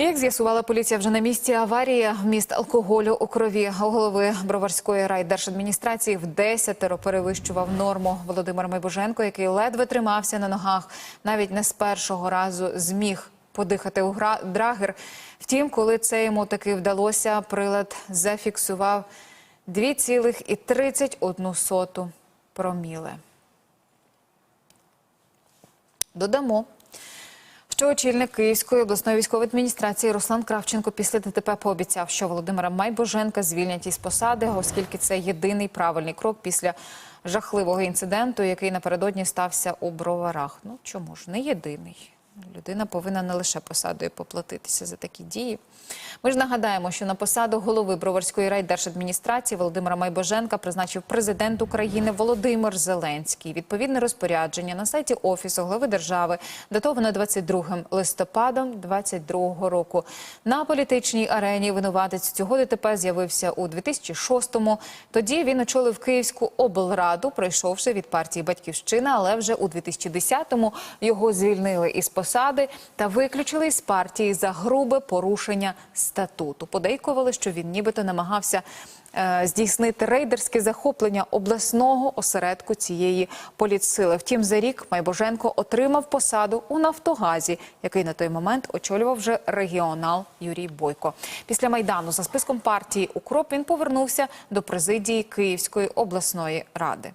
Як з'ясувала поліція вже на місці аварії, вміст алкоголю у крові голови Броварської райдержадміністрації в десятеро перевищував норму. Володимир Майбоженко, який ледве тримався на ногах, навіть не з першого разу зміг подихати у драгер. Втім, коли це йому таки вдалося, прилад зафіксував 2,31 проміле. Додамо, що очільник Київської обласної військової адміністрації Руслан Кравченко після ДТП пообіцяв, що Володимира Майбоженка звільнять із посади, оскільки це єдиний правильний крок після жахливого інциденту, який напередодні стався у броварах. Ну чому ж не єдиний? Людина повинна не лише посадою поплатитися за такі дії. Ми ж нагадаємо, що на посаду голови Броварської райдержадміністрації Володимира Майбоженка призначив президент України Володимир Зеленський. Відповідне розпорядження на сайті офісу глави держави датовано 22 листопадом 2022 року. На політичній арені винуватець цього ДТП з'явився у 2006-му. Тоді він очолив Київську облраду, пройшовши від партії Батьківщина, але вже у 2010-му його звільнили із посади та виключили із партії за грубе порушення статуту. Подейкували, що він нібито намагався е, здійснити рейдерське захоплення обласного осередку цієї політсили. Втім, за рік Майбоженко отримав посаду у Нафтогазі, який на той момент очолював вже регіонал Юрій Бойко. Після майдану за списком партії Укроп він повернувся до президії Київської обласної ради.